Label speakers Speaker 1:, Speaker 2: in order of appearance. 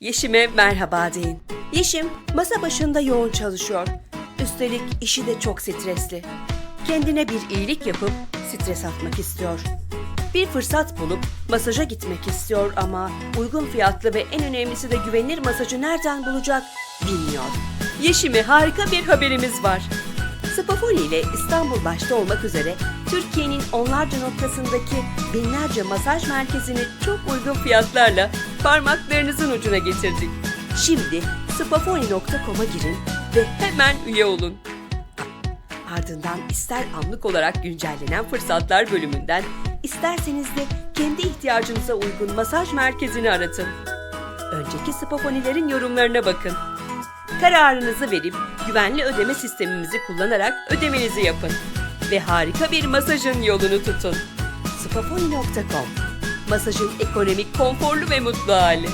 Speaker 1: Yeşim'e merhaba deyin. Yeşim masa başında yoğun çalışıyor. Üstelik işi de çok stresli. Kendine bir iyilik yapıp stres atmak istiyor. Bir fırsat bulup masaja gitmek istiyor ama uygun fiyatlı ve en önemlisi de güvenilir masajı nereden bulacak bilmiyor. Yeşim'e harika bir haberimiz var. Spafoli ile İstanbul başta olmak üzere Türkiye'nin onlarca noktasındaki binlerce masaj merkezini çok uygun fiyatlarla parmaklarınızın ucuna getirdik. Şimdi spafoni.com'a girin ve hemen üye olun. Ardından ister anlık olarak güncellenen fırsatlar bölümünden, isterseniz de kendi ihtiyacınıza uygun masaj merkezini aratın. Önceki spafonilerin yorumlarına bakın. Kararınızı verip güvenli ödeme sistemimizi kullanarak ödemenizi yapın. Ve harika bir masajın yolunu tutun. spafoni.com Masajın ekonomik, konforlu ve mutlu hali.